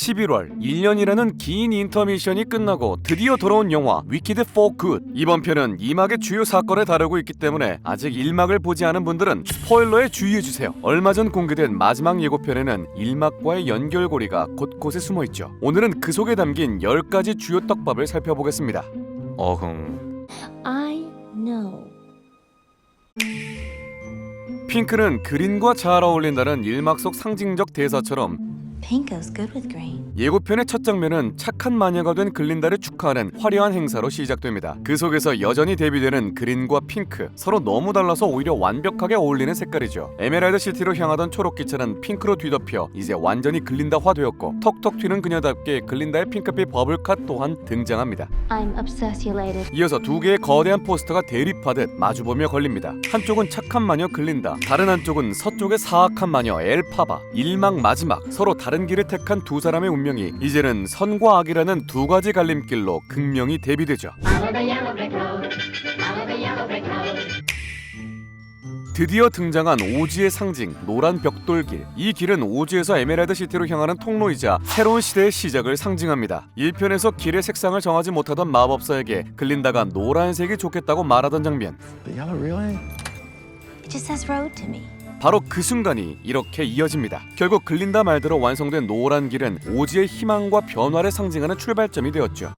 11월 1년이라는 긴 인터미션이 끝나고 드디어 돌아온 영화 위키드 4 굿. 이번 편은 2막의 주요 사건을 다루고 있기 때문에 아직 1막을 보지 않은 분들은 스포일러에 주의해 주세요. 얼마 전 공개된 마지막 예고편에는 1막과의 연결고리가 곳곳에 숨어 있죠. 오늘은 그 속에 담긴 10가지 주요 떡밥을 살펴보겠습니다. 어흥. I know. 핑크는 그린과 잘 어울린다는 1막 속 상징적 대사처럼 Pink goes good with green. 예고편의 첫 장면은 착한 마녀가 된 글린다를 축하하는 화려한 행사로 시작됩니다. 그 속에서 여전히 대비되는 그린과 핑크 서로 너무 달라서 오히려 완벽하게 어울리는 색깔이죠. 에메랄드 시티로 향하던 초록 기차는 핑크로 뒤덮여 이제 완전히 글린다화 되었고 톡톡 튀는 그녀답게 글린다의 핑크빛 버블컷 또한 등장합니다. I'm obsessulated. 이어서 두 개의 거대한 포스터가 대립하듯 마주보며 걸립니다. 한쪽은 착한 마녀 글린다, 다른 한쪽은 서쪽의 사악한 마녀 엘파바. 일막 마지막 서로 다른 길을 택한 두 사람의 운명이 이제는 선과 악이라는 두 가지 갈림길로 극명히 대비되죠. 드디어 등장한 오지의 상징 노란 벽돌길. 이 길은 오지에서 에메랄드 시티로 향하는 통로이자 새로운 시대의 시작을 상징합니다. 1편에서 길의 색상을 정하지 못하던 마법사에게 글린다가 노란색이 좋겠다고 말하던 장면 바로 그 순간이 이렇게 이어집니다. 결국 글린다 말대로 완성된 노란 길은 오지의 희망과 변화를 상징하는 출발점이 되었죠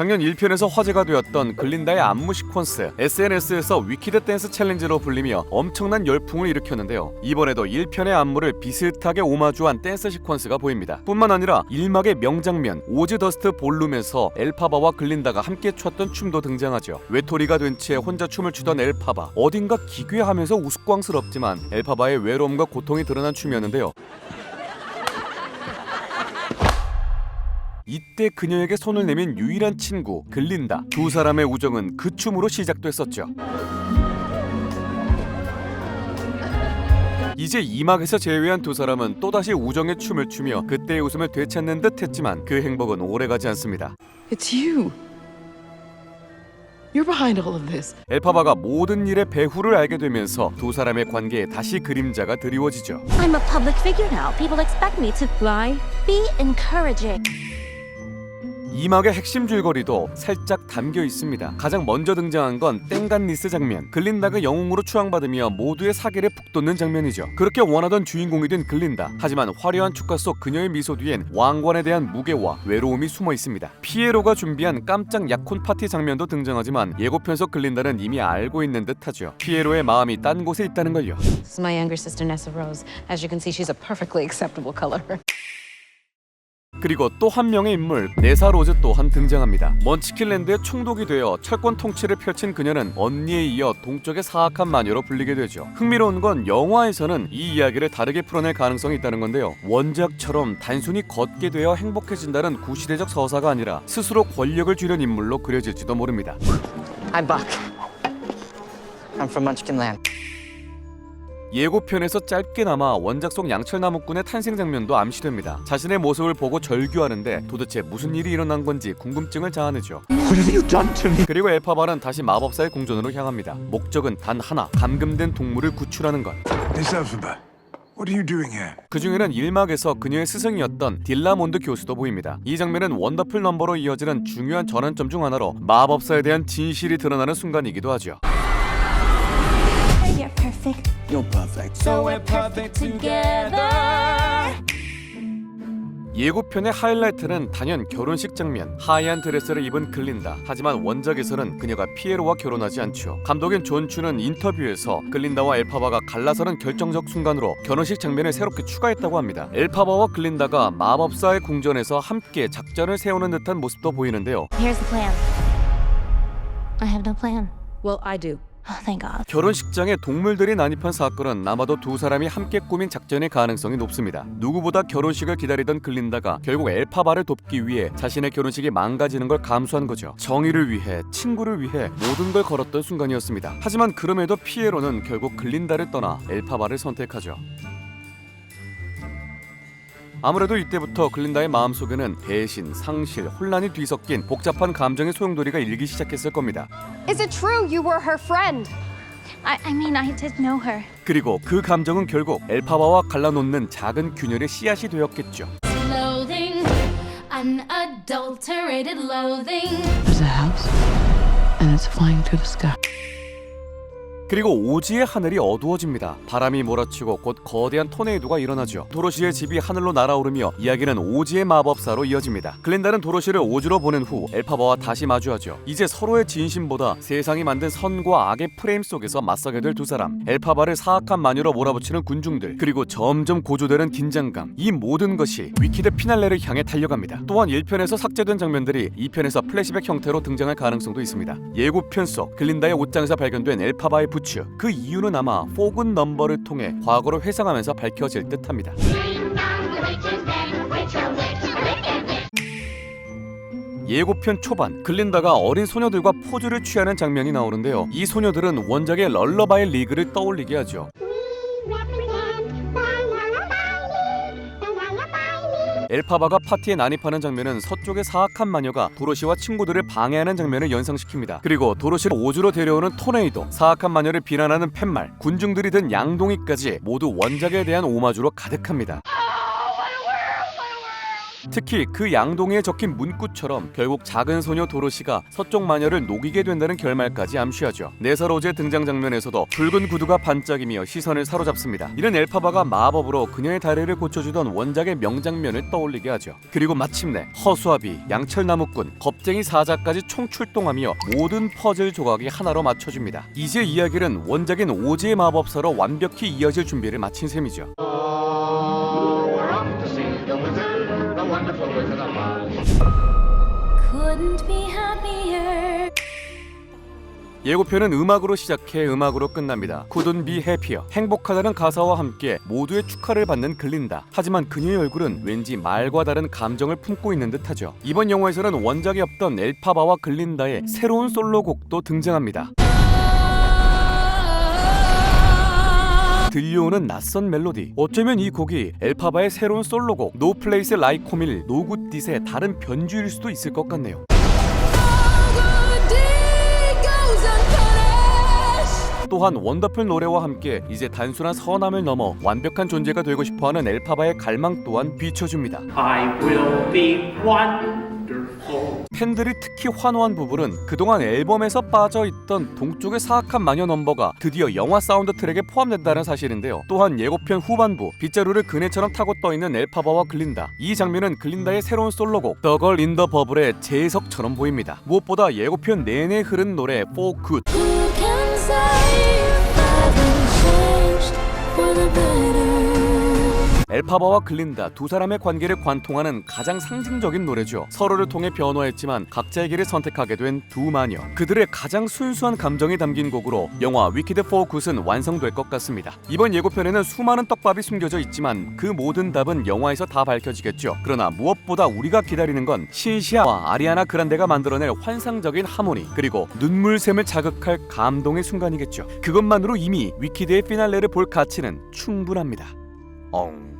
작년 1편에서 화제가 되었던 글린다의 안무 시퀀스 SNS에서 위키드 댄스 챌린지로 불리며 엄청난 열풍을 일으켰는데요. 이번에도 1편의 안무를 비슷하게 오마주한 댄스 시퀀스가 보입니다. 뿐만 아니라 1막의 명장면 오즈 더스트 볼룸에서 엘파바와 글린다가 함께 췄던 춤도 등장하죠. 외톨이가 된 채 혼자 춤을 추던 엘파바 어딘가 기괴하면서 우스꽝스럽지만 엘파바의 외로움과 고통이 드러난 춤이었는데요 이때 그녀에게 손을 내민 유일한 친구 글린다 두 사람의 우정은 그 춤으로 시작됐었죠 이제 이막에서 제외한 두 사람은 또다시 우정의 춤을 추며 그때의 웃음을 되찾는 듯 했지만 그 행복은 오래가지 않습니다 It's you. You're behind all of this. 엘파바가 모든 일의 배후를 알게 되면서 두 사람의 관계에 다시 그림자가 드리워지죠 I'm a public figure now. People expect me to Lie? be encouraging. 이막의 핵심 줄거리도 살짝 담겨 있습니다. 가장 먼저 등장한 건 땡간니스 장면. 글린다가 영웅으로 추앙받으며 모두의 사기를 북돋는 장면이죠. 그렇게 원하던 주인공이 된 글린다. 하지만 화려한 축가 속 그녀의 미소 뒤엔 왕관에 대한 무게와 외로움이 숨어 있습니다. 피에로가 준비한 깜짝 약혼 파티 장면도 등장하지만 예고편 속 글린다는 이미 알고 있는 듯하죠. 피에로의 마음이 딴 곳에 있다는 걸요. This is my younger sister, Nessa Rose. As you can see, she's a perfectly acceptable color. 그리고 또 한 명의 인물 네사 로즈 또한 등장합니다. 먼치킨랜드의 총독이 되어 철권 통치를 펼친 그녀는 언니에 이어 동쪽의 사악한 마녀로 불리게 되죠. 흥미로운 건 영화에서는 이 이야기를 다르게 풀어낼 가능성이 있다는 건데요. 원작처럼 단순히 걷게 되어 행복해진다는 구시대적 서사가 아니라 스스로 권력을 쥐는 인물로 그려질지도 모릅니다. I'm Buck. I'm from Munchkinland. 예고편에서 짧게나마 원작 속 양철나무꾼의 탄생 장면도 암시됩니다. 자신의 모습을 보고 절규하는데 도대체 무슨 일이 일어난 건지 궁금증을 자아내죠. What have you done to me? 그리고 엘파바는 다시 마법사의 궁전으로 향합니다. 목적은 단 하나, 감금된 동물을 구출하는 것. Miss Elphaba, what are you doing here? 그 중에는 일막에서 그녀의 스승이었던 딜라몬드 교수도 보입니다. 이 장면은 원더풀 넘버로 이어지는 중요한 전환점 중 하나로 마법사에 대한 진실이 드러나는 순간이기도 하죠. You're perfect. So we're perfect together. 예고편의 하이라이트는 단연 결혼식 장면. 하얀 드레스를 입은 글린다. 하지만 원작에서는 그녀가 피에로와 결혼하지 않죠. 감독인 존 추는 인터뷰에서 글린다와 엘파바가 갈라서는 결정적 순간으로 결혼식 장면을 새롭게 추가했다고 합니다. 엘파바와 글린다가 마법사의 궁전에서 함께 작전을 세우는 듯한 모습도 보이는데요. Here's the plan. I have no plan. Well, I do. Oh. 결혼식장에 동물들이 난입한 사건은 아마도 두 사람이 함께 꾸민 작전의 가능성이 높습니다. 누구보다 결혼식을 기다리던 글린다가 결국 엘파바를 돕기 위해 자신의 결혼식이 망가지는 걸 감수한 거죠. 정의를 위해, 친구를 위해 모든 걸 걸었던 순간이었습니다. 하지만 그럼에도 피에로는 결국 글린다를 떠나 엘파바를 선택하죠. 아무래도 이때부터 글린다의 마음속에는 배신, 상실, 혼란이 뒤섞인 복잡한 감정의 소용돌이가 일기 시작했을 겁니다. Is it true you were her friend? I, I mean, I did know her. 그리고 그 감정은 결국 엘파바와 갈라놓는 작은 균열의 씨앗이 되었겠죠. Loathing, unadulterated loathing. There's a house, and it's flying through the sky. 그리고 오지의 하늘이 어두워집니다. 바람이 몰아치고 곧 거대한 토네이도가 일어나죠. 도로시의 집이 하늘로 날아오르며 이야기는 오지의 마법사로 이어집니다. 글렌다는 도로시를 오지로 보낸 후 엘파바와 다시 마주하죠. 이제 서로의 진심보다 세상이 만든 선과 악의 프레임 속에서 맞서게 될 두 사람. 엘파바를 사악한 마녀로 몰아붙이는 군중들 그리고 점점 고조되는 긴장감. 이 모든 것이 위키드 피날레를 향해 달려갑니다. 또한 1편에서 삭제된 장면들이 2편에서 플래시백 형태로 등장할 가능성도 있습니다. 예고편 속 글린다의 옷장에서 발견된 엘파바의 부 츠. 그 이유는 아마 포근 넘버를 통해 과거를 회상하면서 밝혀질 듯합니다. 예고편 초반 글린다가 어린 소녀들과 포즈를 취하는 장면이 나오는데요. 이 소녀들은 원작의 럴러바이 리그를 떠올리게 하죠. 엘파바가 파티에 난입하는 장면은 서쪽의 사악한 마녀가 도로시와 친구들을 방해하는 장면을 연상시킵니다. 그리고 도로시를 오주로 데려오는 토네이도, 사악한 마녀를 비난하는 팻말, 군중들이 든 양동이까지 모두 원작에 대한 오마주로 가득합니다. 특히 그 양동이에 적힌 문구처럼 결국 작은 소녀 도로시가 서쪽 마녀를 녹이게 된다는 결말까지 암시하죠. 네사로즈의 등장 장면에서도 붉은 구두가 반짝이며 시선을 사로잡습니다. 이는 엘파바가 마법으로 그녀의 다리를 고쳐주던 원작의 명장면을 떠올리게 하죠. 그리고 마침내 허수아비, 양철나무꾼, 겁쟁이 사자까지 총출동하며 모든 퍼즐 조각이 하나로 맞춰줍니다. 이제 이야기는 원작인 오지의 마법사로 완벽히 이어질 준비를 마친 셈이죠. 예고편은 음악으로 시작해 음악으로 끝납니다. Couldn't. 행복하다는 가사와 함께 모두의 축하를 받는 글린다. 하지만 그녀의 얼굴은 왠지 말과 다른 감정을 품고 있는 듯하죠. 이번 영화에서는 원작에 없던 엘파바와 글린다의 새로운 솔로곡도 등장합니다. 들려오는 낯선 멜로디. 어쩌면 이 곡이 엘파바의 새로운 솔로곡 No Place Like Home일 노굿딧의 다른 변주일 수도 있을 것 같네요. 또한 원더풀 노래와 함께 이제 단순한 선함을 넘어 완벽한 존재가 되고 싶어하는 엘파바의 갈망 또한 비춰줍니다. I will be wonderful. 팬들이 특히 환호한 부분은 그동안 앨범에서 빠져있던 동쪽의 사악한 마녀 넘버가 드디어 영화 사운드 트랙에 포함된다는 사실인데요. 또한 예고편 후반부 빗자루를 그네처럼 타고 떠있는 엘파바와 글린다. 이 장면은 글린다의 새로운 솔로곡 in the Bubble의 재해석처럼 보입니다. 무엇보다 예고편 내내 흐른 노래 For Good wanna be 엘파바와 글린다 두 사람의 관계를 관통하는 가장 상징적인 노래죠. 서로를 통해 변화했지만 각자의 길을 선택하게 된 두 마녀. 그들의 가장 순수한 감정이 담긴 곡으로 영화 위키드 포 굿은 완성될 것 같습니다. 이번 예고편에는 수많은 떡밥이 숨겨져 있지만 그 모든 답은 영화에서 다 밝혀지겠죠. 그러나 무엇보다 우리가 기다리는 건 신시아와 아리아나 그란데가 만들어낼 환상적인 하모니 그리고 눈물샘을 자극할 감동의 순간이겠죠. 그것만으로 이미 위키드의 피날레를 볼 가치는 충분합니다. 엉.